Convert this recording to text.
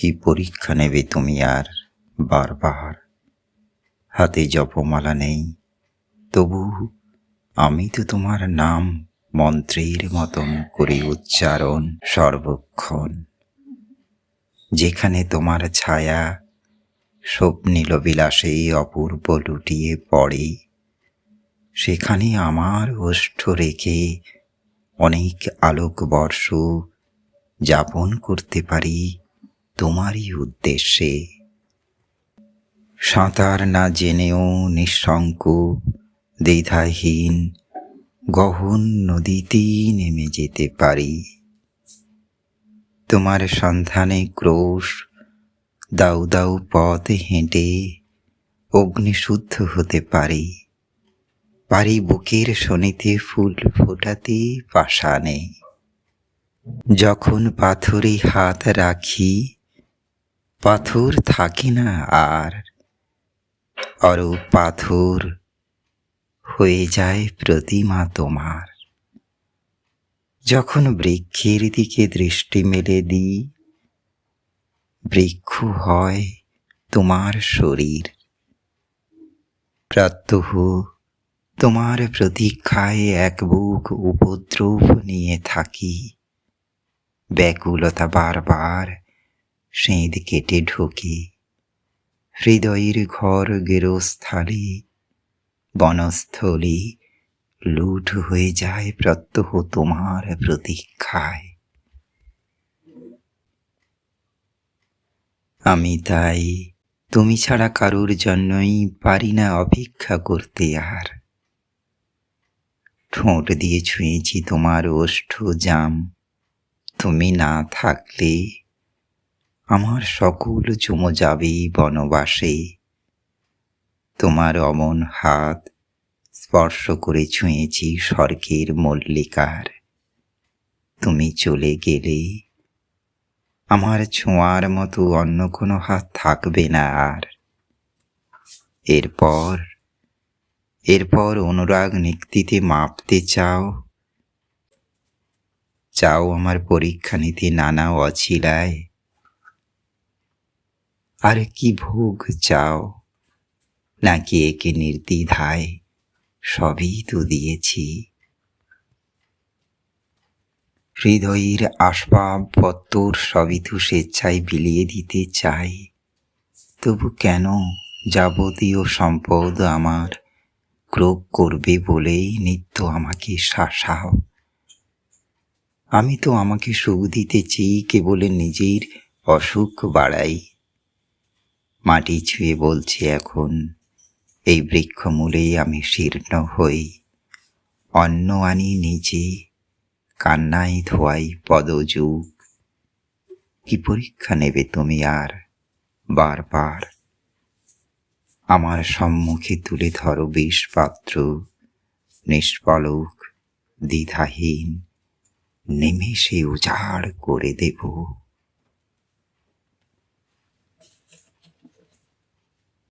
কি পরীক্ষা নেবে তুমি আর বারবার? হাতে জপমালা নেই। তবু আমি তো তোমার নাম মন্ত্রের মতন করি উচ্চারণ সর্বক্ষণ। যেখানে তোমার ছায়া স্বপ্নীল বিলাসে অপূর্ব লুটিয়ে পড়ে, সেখানে আমার ওষ্ঠ রেখে অনেক আলোকবর্ষ যাপন করতে পারি তোমারই উদ্দেশ্যে। সাঁতার না জেনেও নিঃশঙ্ক, দ্বিধাহীন, গহন নদীতেই নেমে যেতে পারি। তোমার সন্ধানে ক্রোশ, দাউ দাউ পথ হেঁটে অগ্নিশুদ্ধ হতে পারি। পারি বুকের শনিতে ফুল ফোটাতে পাষাণে যখন পাথরে হাত রাখি পাথর থাকে না আর। অর পাথর হয়ে যায় প্রতিমা তোমার। যখন বৃক্ষের দিকে দৃষ্টি মেলে দিই, বৃক্ষ হয় তোমার শরীর। প্রত্যহ তোমার প্রতীক্ষায় এক বুক উপদ্রব নিয়ে থাকি। ব্যাকুলতা বারবার সেঁদ কেটে ঢোকে। হৃদয়ের ঘর গেরস্থালি, বনস্থলী লুট হয়ে যায় প্রত্যহ তোমার প্রতীক্ষায়। আমি তাই, তুমি ছাড়া কারুর জন্যই পারি না অপেক্ষা করতে আর। ঠোঁট দিয়ে ছুঁয়েছি তোমার ওষ্ঠ জাম। তুমি না থাকলে আমার সকল চুমো যাবে বনবাসে। তোমার অমন হাত স্পর্শ করে ছুঁয়েছি স্বর্গের মল্লিকার। তুমি চলে গেলে আমার ছোঁয়ার মতো অন্য কোনো হাত থাকবে না আর। এরপর এরপর অনুরাগ নিক্তিতে মাপতে চাও? চাও আমার পরীক্ষা নিতে নানা অছিলায়। আর কি ভোগ চাও? নাকি একে নির্দ্বিধায় সবই তো দিয়েছি। হৃদয়ের আসবাবপত্তর সবই তো স্বেচ্ছায় বিলিয়ে দিতে চাই। তবু কেন যাবতীয় সম্পদ আমার ক্রোক করবে বলেই নিত্য আমাকে শাসাও? আমি তো আমাকে সুখ দিতে চেয়ে কেবল নিজের অসুখ বাড়াই। মাটি ছুঁয়ে বলছে এখন, এই বৃক্ষমূলেই আমি শীর্ণ হই। অন্ন আনি নিজে, কান্নায় ধোয়াই পদযুগ। কি পরীক্ষা নেবে তুমি আর বারবার? আমার সম্মুখে তুলে ধরো বিষ পাত্র নিষ্পলক, দ্বিধাহীন। নিমেষে উজাড় করে দেব।